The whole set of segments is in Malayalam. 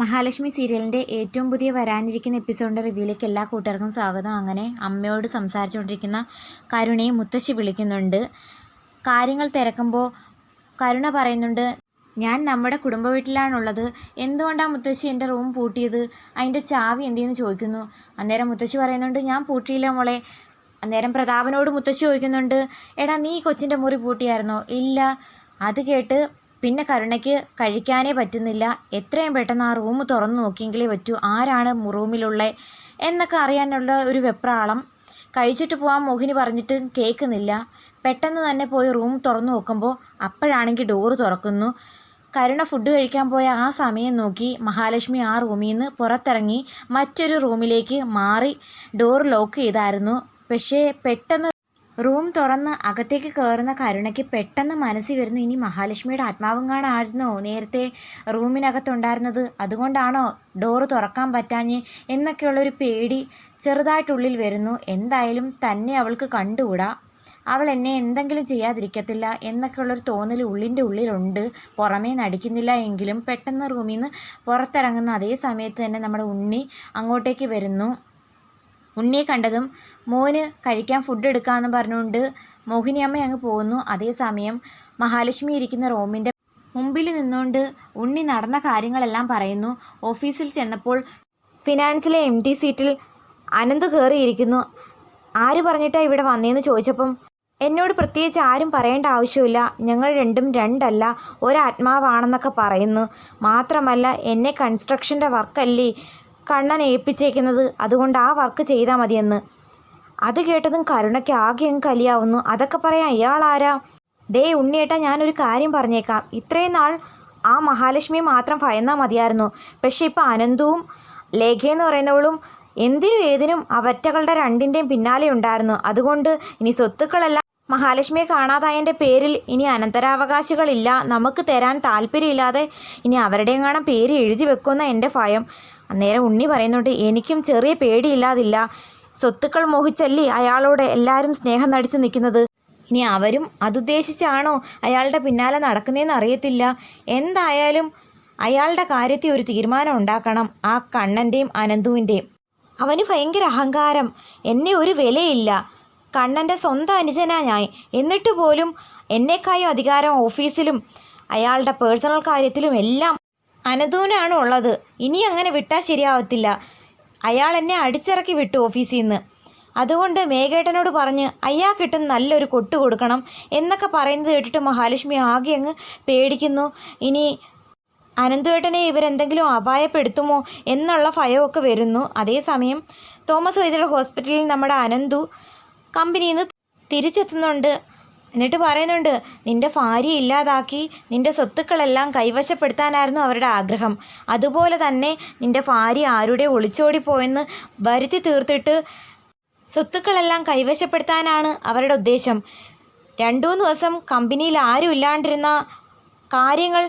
മഹാലക്ഷ്മി സീരിയലിന്റെ ഏറ്റവും പുതിയ വരാനിരിക്കുന്ന എപ്പിസോഡിന്റെ റിവ്യൂയിലേക്ക് എല്ലാ കൂട്ടുകാർക്കും സ്വാഗതം. അങ്ങനെ അമ്മയോട് സംസാരിച്ചുകൊണ്ടിരിക്കുന്ന കരുണയെ മുത്തശ്ശി വിളിക്കുന്നുണ്ട്. കാര്യങ്ങൾ തിരക്കുമ്പോൾ കരുണ പറയുന്നുണ്ട് ഞാൻ നമ്മുടെ കുടുംബ വീട്ടിലാണുള്ളത്. എന്തുകൊണ്ടാണ് മുത്തശ്ശി എന്റെ റൂം പൂട്ടിയത്? അതിന്റെ ചാവി എന്തെന്ന് ചോദിക്കുന്നു. അന്നേരം മുത്തശ്ശി പറയുന്നുണ്ട് ഞാൻ പൂട്ടിയില്ല മോളെ. അന്നേരം പ്രതാപനോട് മുത്തശ്ശി ചോദിക്കുന്നുണ്ട് എടാ നീ കൊച്ചിന്റെ മുറി പൂട്ടിയായിരുന്നോ? ഇല്ല. അത് കേട്ട് പിന്നെ കരുണയ്ക്ക് കഴിക്കാനേ പറ്റുന്നില്ല. എത്രയും പെട്ടെന്ന് ആ റൂം തുറന്നു നോക്കിയെങ്കിലേ പറ്റൂ. ആരാണ് റൂമിലുള്ളത് എന്നൊക്കെ അറിയാനുള്ള ഒരു വെപ്രാളം. കഴിച്ചിട്ട് പോകാൻ മോഹിനി പറഞ്ഞിട്ട് കേൾക്കുന്നില്ല. പെട്ടെന്ന് തന്നെ പോയി റൂം തുറന്നു നോക്കുമ്പോൾ അപ്പോഴാണെങ്കിൽ ഡോറ് തുറക്കുന്നു. കരുണ ഫുഡ് കഴിക്കാൻ പോയ ആ സമയം നോക്കി മഹാലക്ഷ്മി ആ റൂമിൽ നിന്ന് പുറത്തിറങ്ങി മറ്റൊരു റൂമിലേക്ക് മാറി ഡോർ ലോക്ക് ചെയ്തായിരുന്നു. പക്ഷേ പെട്ടെന്ന് റൂം തുറന്ന് അകത്തേക്ക് കയറുന്ന കരുണയ്ക്ക് പെട്ടെന്ന് മനസ്സിൽ വരുന്നു ഇനി മഹാലക്ഷ്മിയുടെ ആത്മാവങ്ങാണായിരുന്നോ നേരത്തെ റൂമിനകത്തുണ്ടായിരുന്നത്. അതുകൊണ്ടാണോ ഡോറ് തുറക്കാൻ പറ്റാഞ്ഞ് എന്നൊക്കെയുള്ളൊരു പേടി ചെറുതായിട്ടുള്ളിൽ വരുന്നു. എന്തായാലും തന്നെ അവൾക്ക് കണ്ടുകൂടാ. അവൾ എന്നെ എന്തെങ്കിലും ചെയ്യാതിരിക്കത്തില്ല എന്നൊക്കെയുള്ളൊരു തോന്നൽ ഉള്ളിന്റെ ഉള്ളിലുണ്ട്. പുറമേ നടിക്കുന്നില്ല എങ്കിലും പെട്ടെന്ന് റൂമിൽ നിന്ന് പുറത്തിറങ്ങുന്ന അതേ സമയത്ത് തന്നെ നമ്മുടെ ഉണ്ണി അങ്ങോട്ടേക്ക് വരുന്നു. ഉണ്ണിയെ കണ്ടതും മോന് കഴിക്കാൻ ഫുഡ് എടുക്കാമെന്ന് പറഞ്ഞുകൊണ്ട് മോഹിനിയമ്മ അങ്ങ് പോകുന്നു. അതേസമയം മഹാലക്ഷ്മി ഇരിക്കുന്ന റൂമിന്റെ മുമ്പിൽ നിന്നുകൊണ്ട് ഉണ്ണി നടന്ന കാര്യങ്ങളെല്ലാം പറയുന്നു. ഓഫീസിൽ ചെന്നപ്പോൾ ഫിനാൻസിലെ എം ടി സീറ്റിൽ അനന്ത് കയറിയിരിക്കുന്നു ആര് പറഞ്ഞിട്ടാണ് ഇവിടെ വന്നതെന്ന് ചോദിച്ചപ്പം എന്നോട് പ്രത്യേകിച്ച് ആരും പറയേണ്ട ആവശ്യമില്ല. ഞങ്ങൾ രണ്ടും രണ്ടല്ല ഒരാത്മാവാണെന്നൊക്കെ പറയുന്നു. മാത്രമല്ല എന്നെ കൺസ്ട്രക്ഷന്റെ വർക്കല്ലേ കണ്ണൻ ഏൽപ്പിച്ചേക്കുന്നത് അതുകൊണ്ട് ആ വർക്ക് ചെയ്താൽ മതിയെന്ന്. അത് കേട്ടതും കരുണയ്ക്ക് ആകെ അങ്ങ് കലിയാവുന്നു. അതൊക്കെ പറയാം ആരാ? ദേ ഉണ്ണിയേട്ടാ ഞാനൊരു കാര്യം പറഞ്ഞേക്കാം. ഇത്രയും നാൾ ആ മഹാലക്ഷ്മി മാത്രം ഭയന്നാൽ മതിയായിരുന്നു. പക്ഷേ ഇപ്പം അനന്തവും ലേഖയെന്ന് പറയുന്നവളും എന്തിനും ഏതിനും അവറ്റകളുടെ രണ്ടിന്റെയും പിന്നാലെ ഉണ്ടായിരുന്നു. അതുകൊണ്ട് ഇനി സ്വത്തുക്കളെല്ലാം മഹാലക്ഷ്മിയെ കാണാതായതിന്റെ പേരിൽ ഇനി അനന്തരാവകാശികളില്ല. നമുക്ക് തരാൻ താല്പര്യമില്ലാതെ ഇനി അവരുടെയും കാണാൻ പേര് എഴുതി വെക്കുന്ന എന്റെ ഭയം. അന്നേരം ഉണ്ണി പറയുന്നുണ്ട് എനിക്കും ചെറിയ പേടിയില്ലാതില്ല. സ്വത്തുക്കൾ മോഹിച്ചല്ലേ അയാളോട് എല്ലാവരും സ്നേഹം നടിച്ചു നിൽക്കുന്നത്? ഇനി അവരും അതുദ്ദേശിച്ചാണോ അയാളുടെ പിന്നാലെ നടക്കുന്നതെന്ന് അറിയത്തില്ല. എന്തായാലും അയാളുടെ കാര്യത്തിൽ ഒരു തീരുമാനം ഉണ്ടാക്കണം ആ കണ്ണന്റെയും അനന്തുവിന്റെയും അവന് ഭയങ്കര അഹങ്കാരം. എന്നെ ഒരു വിലയില്ല. കണ്ണന്റെ സ്വന്തം അനുജനാ ഞാൻ. എന്നിട്ട് പോലും എന്നെക്കായും അധികാരം ഓഫീസിലും അയാളുടെ പേഴ്സണൽ കാര്യത്തിലും എല്ലാം അനന്തൂനാണ് ഉള്ളത്. ഇനി അങ്ങനെ വിട്ടാൽ ശരിയാവത്തില്ല. അയാൾ എന്നെ അടിച്ചിറക്കി വിട്ടു ഓഫീസിൽ നിന്ന് അതുകൊണ്ട് മേഘേട്ടനോട് പറഞ്ഞ് അയാൾക്കിട്ടും നല്ലൊരു കൊട്ട് കൊടുക്കണം എന്നൊക്കെ പറയുന്നത് കേട്ടിട്ട് മഹാലക്ഷ്മി ആകെ അങ്ങ് പേടിക്കുന്നു. ഇനി അനന്തുവേട്ടനെ ഇവരെന്തെങ്കിലും അപായപ്പെടുത്തുമോ എന്നുള്ള ഭയമൊക്കെ വരുന്നു. അതേസമയം തോമസ് വൈദ്യരുടെ ഹോസ്പിറ്റലിൽ നമ്മുടെ അനന്തു കമ്പനിയിൽ നിന്ന് തിരിച്ചെത്തുന്നുണ്ട്. എന്നിട്ട് പറയുന്നുണ്ട് നിന്റെ ഭാര്യ ഇല്ലാതാക്കി നിന്റെ സ്വത്തുക്കളെല്ലാം കൈവശപ്പെടുത്താനായിരുന്നു അവരുടെ ആഗ്രഹം. അതുപോലെ തന്നെ നിന്റെ ഭാര്യ ആരുടെ ഒളിച്ചോടിപ്പോയെന്ന് വരുത്തി തീർത്തിട്ട് സ്വത്തുക്കളെല്ലാം കൈവശപ്പെടുത്താനാണ് അവരുടെ ഉദ്ദേശം. രണ്ടു ദിവസം കമ്പനിയിൽ ആരും ഇല്ലാണ്ടിരുന്ന കാര്യങ്ങൾ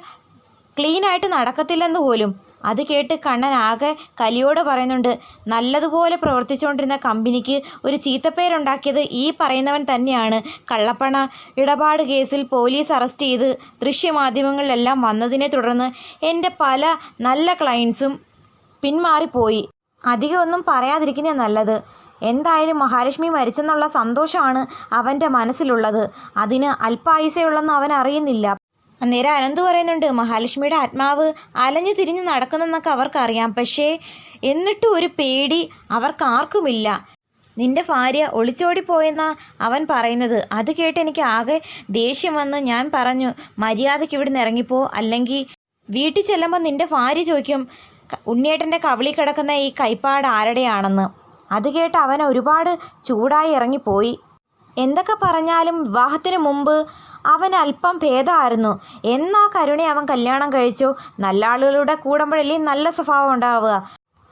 ക്ലീനായിട്ട് നടക്കത്തില്ലെന്ന് പോലും. അത് കേട്ട് കണ്ണൻ ആകെ കലിയോട് പറയുന്നുണ്ട് നല്ലതുപോലെ പ്രവർത്തിച്ചുകൊണ്ടിരുന്ന കമ്പനിക്ക് ഒരു ചീത്തപ്പേരുണ്ടാക്കിയത് ഈ പറയുന്നവൻ തന്നെയാണ്. കള്ളപ്പണ ഇടപാട് കേസിൽ പോലീസ് അറസ്റ്റ് ചെയ്ത് ദൃശ്യമാധ്യമങ്ങളിലെല്ലാം വന്നതിനെ തുടർന്ന് എന്റെ പല നല്ല ക്ലയൻസും പിന്മാറിപ്പോയി. അധികമൊന്നും പറയാതിരിക്കുന്നേ നല്ലത്. എന്തായാലും മഹാലക്ഷ്മി മരിച്ചെന്നുള്ള സന്തോഷമാണ് അവന്റെ മനസ്സിലുള്ളത്. അതിന് അല്പായുസയുള്ളെന്ന് അവൻ അറിയുന്നില്ല. അന്നേരം അനന്ത് പറയുന്നുണ്ട് മഹാലക്ഷ്മിയുടെ ആത്മാവ് അലഞ്ഞു തിരിഞ്ഞ് നടക്കുന്നെന്നൊക്കെ അവർക്കറിയാം. പക്ഷേ എന്നിട്ടും ഒരു പേടി അവർക്കാർക്കുമില്ല. നിന്റെ ഭാര്യ ഒളിച്ചോടിപ്പോയെന്നാ അവൻ പറയുന്നത്. അത് കേട്ട് എനിക്ക് ആകെ ദേഷ്യം വന്ന് ഞാൻ പറഞ്ഞു മര്യാദയ്ക്ക് ഇവിടുന്ന് ഇറങ്ങിപ്പോ. അല്ലെങ്കിൽ വീട്ടിൽ ചെല്ലുമ്പോൾ നിന്റെ ഭാര്യ ചോദിക്കും "ക- ഉണ്ണിയേട്ടന്റെ കവിളി കിടക്കുന്ന ഈ കൈപ്പാട് ആരുടെയാണെന്ന്? അത് കേട്ട് അവൻ ഒരുപാട് ചൂടായി ഇറങ്ങിപ്പോയി. എന്തൊക്കെ പറഞ്ഞാലും വിവാഹത്തിന് മുമ്പ് അവൻ അല്പം ഭേദമായിരുന്നു. എന്നാ കരുണെ അവൻ കല്യാണം കഴിച്ചു. നല്ല ആളുകളുടെ കൂടുമ്പോഴല്ലേ നല്ല സ്വഭാവം ഉണ്ടാവുക.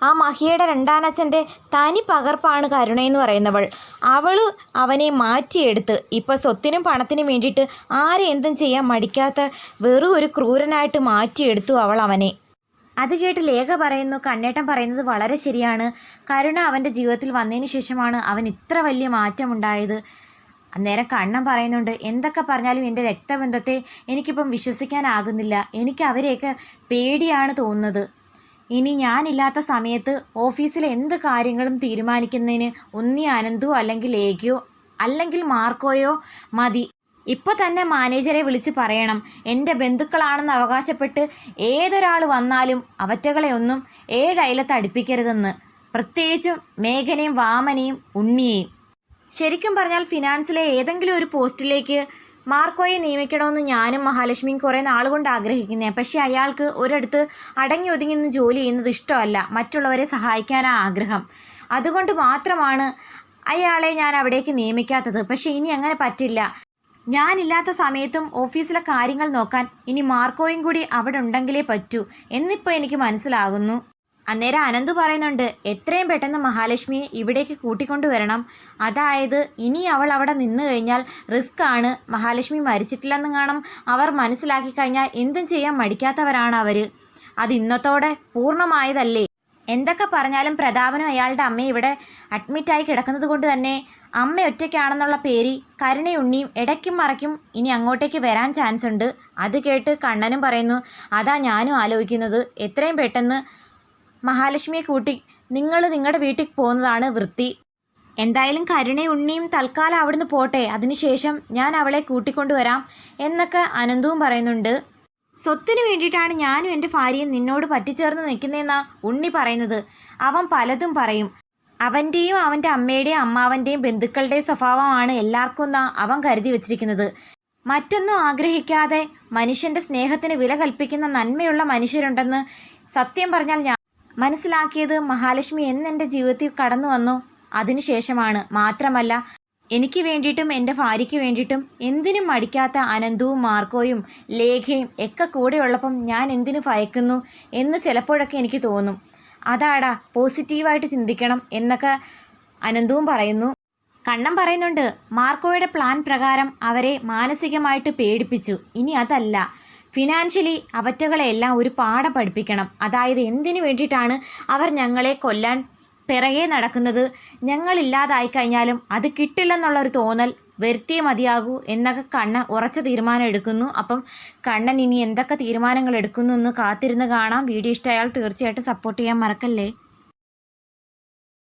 ആ മഹിയുടെ രണ്ടാനച്ഛന്റെ തനി പകർപ്പാണ് കരുണയെന്ന് പറയുന്നവൾ. അവൾ അവനെ മാറ്റിയെടുത്ത്. ഇപ്പം സ്വത്തിനും പണത്തിനും വേണ്ടിയിട്ട് ആരെ എന്തും ചെയ്യാൻ മടിക്കാത്ത വെറും ഒരു ക്രൂരനായിട്ട് മാറ്റിയെടുത്തു അവൾ അവനെ. അത് കേട്ട് ലേഖ പറയുന്നു കണ്ണേട്ടൻ പറയുന്നത് വളരെ ശരിയാണ്. കരുണ അവന്റെ ജീവിതത്തിൽ വന്നതിന് ശേഷമാണ് അവൻ ഇത്ര വലിയ മാറ്റമുണ്ടായത്. അന്നേരം കണ്ണൻ പറയുന്നുണ്ട് എന്തൊക്കെ പറഞ്ഞാലും എന്റെ രക്തബന്ധത്തെ എനിക്കിപ്പം വിശ്വസിക്കാനാകുന്നില്ല. എനിക്ക് അവരെയൊക്കെ പേടിയാണ് തോന്നുന്നത്. ഇനി ഞാനില്ലാത്ത സമയത്ത് ഓഫീസിലെ എന്ത് കാര്യങ്ങളും തീരുമാനിക്കുന്നതിന് ഒന്നി അനന്തോ അല്ലെങ്കിൽ ലേഖയോ അല്ലെങ്കിൽ മാർക്കോയോ മതി. ഇപ്പോൾ തന്നെ മാനേജരെ വിളിച്ച് പറയണം. എന്റെ ബന്ധുക്കളാണെന്ന് അവകാശപ്പെട്ട് ഏതൊരാൾ വന്നാലും അവറ്റകളെ ഒന്നും ഏഴയലത്ത് അടുപ്പിക്കരുതെന്ന്. പ്രത്യേകിച്ചും മേഘനയും വാമനയും ഉണ്ണിയെയും. ശരിക്കും പറഞ്ഞാൽ ഫിനാൻസിലെ ഏതെങ്കിലും ഒരു പോസ്റ്റിലേക്ക് മാർക്കോയെ നിയമിക്കണമെന്ന് ഞാനും മഹാലക്ഷ്മിയും കുറേ നാളുകൊണ്ട് ആഗ്രഹിക്കുന്നേ. പക്ഷേ അയാൾക്ക് ഒരിടത്ത് അടങ്ങി ഒതുങ്ങി നിന്ന് ജോലി ചെയ്യുന്നത് ഇഷ്ടമല്ല. മറ്റുള്ളവരെ സഹായിക്കാനാണ് ആഗ്രഹം. അതുകൊണ്ട് മാത്രമാണ് അയാളെ ഞാൻ അവിടേക്ക് നിയമിക്കാത്തത്. പക്ഷേ ഇനി അങ്ങനെ പറ്റില്ല. ഞാനില്ലാത്ത സമയത്തും ഓഫീസിലെ കാര്യങ്ങൾ നോക്കാൻ ഇനി മാർക്കോയും കൂടി അവിടെ ഉണ്ടെങ്കിലേ പറ്റൂ. എന്നിപ്പോൾ എനിക്ക് മനസ്സിലാകുന്നു. അന്നേരം അനന്തു പറയുന്നുണ്ട് എത്രയും പെട്ടെന്ന് മഹാലക്ഷ്മിയെ ഇവിടേക്ക് കൂട്ടിക്കൊണ്ടുവരണം. അതായത് ഇനി അവൾ അവിടെ നിന്ന് കഴിഞ്ഞാൽ റിസ്ക് ആണ്. മഹാലക്ഷ്മി മരിച്ചിട്ടില്ലെന്ന് കാണും. അവർ മനസ്സിലാക്കി കഴിഞ്ഞാൽ എന്തും ചെയ്യാൻ മടിക്കാത്തവരാണ് അവർ അത് ഇന്നത്തോടെ പൂർണമായതല്ലേ? എന്തൊക്കെ പറഞ്ഞാലും പ്രതാപനും അയാളുടെ അമ്മ ഇവിടെ അഡ്മിറ്റായി കിടക്കുന്നത് കൊണ്ട് തന്നെ അമ്മ ഒറ്റയ്ക്കാണെന്നുള്ള പേര് കരുണയുണ്ണിയും ഇടയ്ക്കും മറയ്ക്കും ഇനി അങ്ങോട്ടേക്ക് വരാൻ ചാൻസ് ഉണ്ട് അത് കേട്ട് കണ്ണനും പറയുന്നു അതാ ഞാനും ആലോചിക്കുന്നത്. എത്രയും പെട്ടെന്ന് മഹാലക്ഷ്മിയെ കൂട്ടി നിങ്ങൾ നിങ്ങളുടെ വീട്ടിൽ പോകുന്നതാണ് വൃത്തി. എന്തായാലും കരുണയും ഉണ്ണിയും തൽക്കാലം അവിടുന്ന് പോട്ടെ. അതിനുശേഷം ഞാൻ അവളെ കൂട്ടിക്കൊണ്ടുവരാം എന്നൊക്കെ അനന്തവും പറയുന്നുണ്ട്. സ്വത്തിനു വേണ്ടിയിട്ടാണ് ഞാനും എന്റെ ഭാര്യയും നിന്നോട് പറ്റിച്ചേർന്ന് നിൽക്കുന്നതെന്നാ ഉണ്ണി പറയുന്നത്. അവൻ പലതും പറയും. അവന്റെയും അവന്റെ അമ്മയുടെയും അമ്മാവന്റെയും ബന്ധുക്കളുടെയും സ്വഭാവമാണ് എല്ലാവർക്കും അവൻ കരുതി വച്ചിരിക്കുന്നത്. മറ്റൊന്നും ആഗ്രഹിക്കാതെ മനുഷ്യന്റെ സ്നേഹത്തിന് വില കൽപ്പിക്കുന്ന നന്മയുള്ള മനുഷ്യരുണ്ടെന്ന് സത്യം പറഞ്ഞാൽ ഞാൻ മനസ്സിലാക്കിയത് മഹാലക്ഷ്മി എന്നെന്റെ ജീവിതത്തിൽ കടന്നു വന്നു. അതിനുശേഷമാണ് മാത്രമല്ല എനിക്ക് വേണ്ടിയിട്ടും എന്റെ ഭാര്യയ്ക്ക് വേണ്ടിയിട്ടും എന്തിനും മടിക്കാത്ത അനന്തവും മാർക്കോയും ലേഖയും ഒക്കെ കൂടെയുള്ളപ്പം ഞാൻ എന്തിനു ഭയക്കുന്നു എന്ന് ചിലപ്പോഴൊക്കെ എനിക്ക് തോന്നും. അതാടാ പോസിറ്റീവായിട്ട് ചിന്തിക്കണം എന്നൊക്കെ അനന്തവും പറയുന്നു. കണ്ണം പറയുന്നുണ്ട് മാർക്കോയുടെ പ്ലാൻ പ്രകാരം അവരെ മാനസികമായിട്ട് പേടിപ്പിച്ചു. ഇനി അതല്ല. ഫിനാൻഷ്യലി അവറ്റകളെല്ലാം ഒരു പാഠം പഠിപ്പിക്കണം. അതായത് എന്തിനു വേണ്ടിയിട്ടാണ് അവർ ഞങ്ങളെ കൊല്ലാൻ പിറകെ നടക്കുന്നത്? ഞങ്ങളില്ലാതായി കഴിഞ്ഞാലും അത് കിട്ടില്ലെന്നുള്ളൊരു തോന്നൽ വരുത്തിയേ മതിയാകൂ എന്നൊക്കെ കണ്ണൻ ഉറച്ച തീരുമാനം എടുക്കുന്നു. അപ്പം കണ്ണൻ ഇനി എന്തൊക്കെ തീരുമാനങ്ങൾ എടുക്കുന്നു എന്ന് കാത്തിരുന്ന് കാണാം. വീഡിയോ ഇഷ്ടമായാൽ തീർച്ചയായിട്ടും സപ്പോർട്ട് ചെയ്യാൻ മറക്കല്ലേ?